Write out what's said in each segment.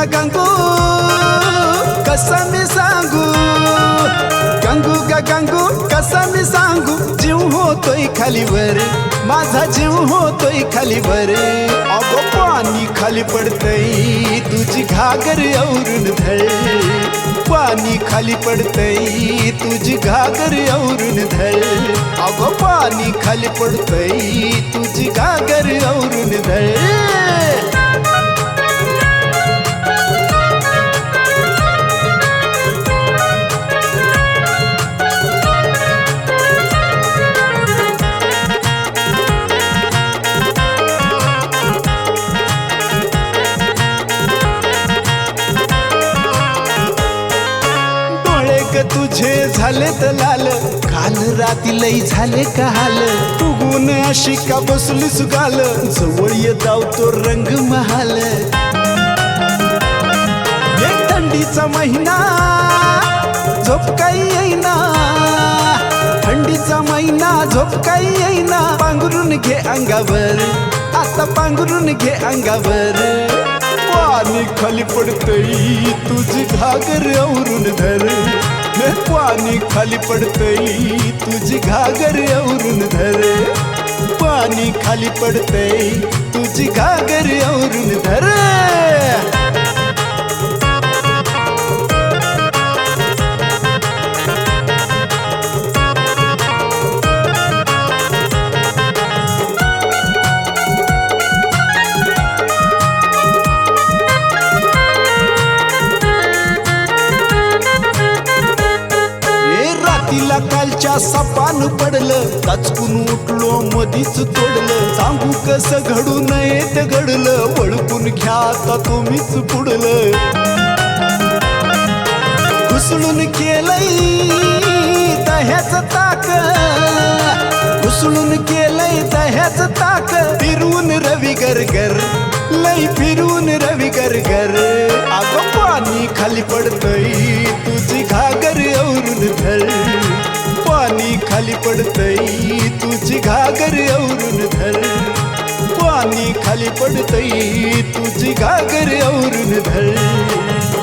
या गंगू कसम सांगू गंगू ग गंगू कसम सांगू जीव होतोय खालीवर माझा जीव होतो खाली बरे अगो पाणी खाली पडतय तुझी घागर औरून धळ पाणी खाली पडतय तुझी घागर औरून धळ अगो पाणी खाली पडतय तुझी घागर औरून धळ डोळे ग तुझे झाले लाल. काल राती लई झाले का हाल? उगून अशी का बसली सुगाल जवळ येताव तो रंग महाल. एक थंडीचा महिना झोप काही येईना. थंडीचा महिना झोप काही येईना. पांघरून घे अंगावर. आता पांघरून घे अंगावर. खाली पडतय तुझी घागर आवरून धर. हे पाणी खाली पडतय तुझी घागर आवरून धर. पाणी खाली पडतय तुझी घागर रातीला सपान पडलं दचकून उठलो मधीच तोडलं. सांगू कसं घडू नये ते घडलं वळकून घ्या आता तुम्हीच पुढलं. घुसळून केलंय दह्याच ताक. घुसळून केलंय दह्याच ताक. फिरून रवी गरगर लई फिरू पडतय. तुझी घागर औरून धर. पाणी खाली पडतई तुझी घागर औरून धर.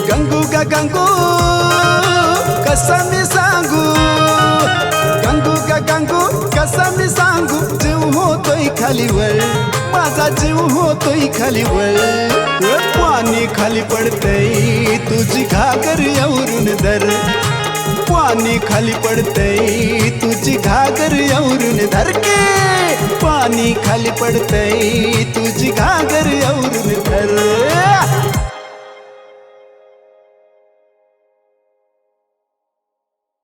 गंगू का गंगू कसं मी सांगू? गंगू का गंगू कसं मी सांगू? जीव होतोय खाली वळ. माझा जीव होतोय खाली वळ. पाणी खाली पडतय. तुझी घागर औरून धर. पाणी खाली पडतय. तुझी घागर यावरून धरके. पाणी खाली पडतय तुझी घागर यावरून धर